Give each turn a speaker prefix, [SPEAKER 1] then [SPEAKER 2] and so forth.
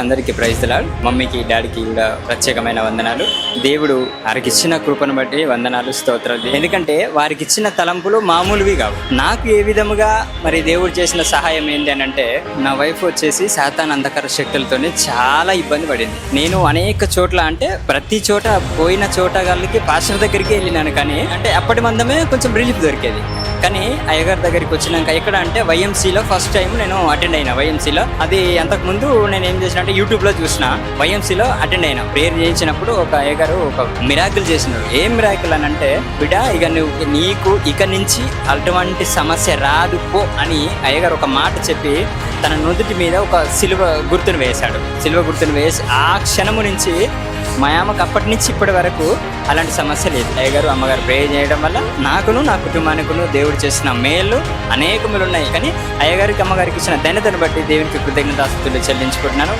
[SPEAKER 1] అందరికీ ప్రైజ్లాడు మమ్మీకి డాడీకి కూడా ప్రత్యేకమైన వందనాలు. దేవుడు వారికి ఇచ్చిన కృపను బట్టి వందనాలు స్తోత్రాలు ఎందుకంటే వారికి ఇచ్చిన తలంపులు మామూలువి కావు. నాకు ఏ విధముగా మరి దేవుడు చేసిన సహాయం ఏంటి అని అంటే నా వైఫ్ వచ్చేసి శాతాన్ అంధకార శక్తులతోనే చాలా ఇబ్బంది పడింది. నేను అనేక చోట్ల అంటే ప్రతి చోట పోయిన చోట గల్లకి పాస్టర్ దగ్గరికి వెళ్ళినాను కానీ అంటే అప్పటి మందమే కొంచెం రిలీఫ్ దొరికేది. కానీ అయ్యగారి దగ్గరికి వచ్చినాక ఎక్కడ అంటే వైఎంసీలో ఫస్ట్ టైం నేను అటెండ్ అయినా వైఎంసీలో అది అంతకుముందు నేను ఏం చేసిన అంటే యూట్యూబ్లో చూసిన వైఎంసీలో అటెండ్ అయినా. ప్రేయర్ చేయించినప్పుడు ఒక అయ్యగారు ఒక మిరాకిల్ చేసినారు. ఏం మిరాకిల్ అని అంటే బిడ్డ ఇక నువ్వు నీకు ఇక నుంచి అటువంటి సమస్య రాదు పో అని అయ్యగారు ఒక మాట చెప్పి తన నుదుటి మీద ఒక సిలువ గుర్తును వేశాడు. సిలువ గుర్తును వేసి ఆ క్షణము నుంచి మా అమ్మకి అప్పటి నుంచి ఇప్పటి వరకు అలాంటి సమస్య లేదు. అయ్యగారు అమ్మగారు ప్రే చేయడం వల్ల నాకును నా కుటుంబానికును దేవుడు చేసిన మేలు అనేకములు ఉన్నాయి. కానీ అయ్యగారికి అమ్మగారికి ఇచ్చిన ధన్యతను బట్టి దేవునికి కృతజ్ఞతాస్తులు చెల్లించుకుంటున్నాను.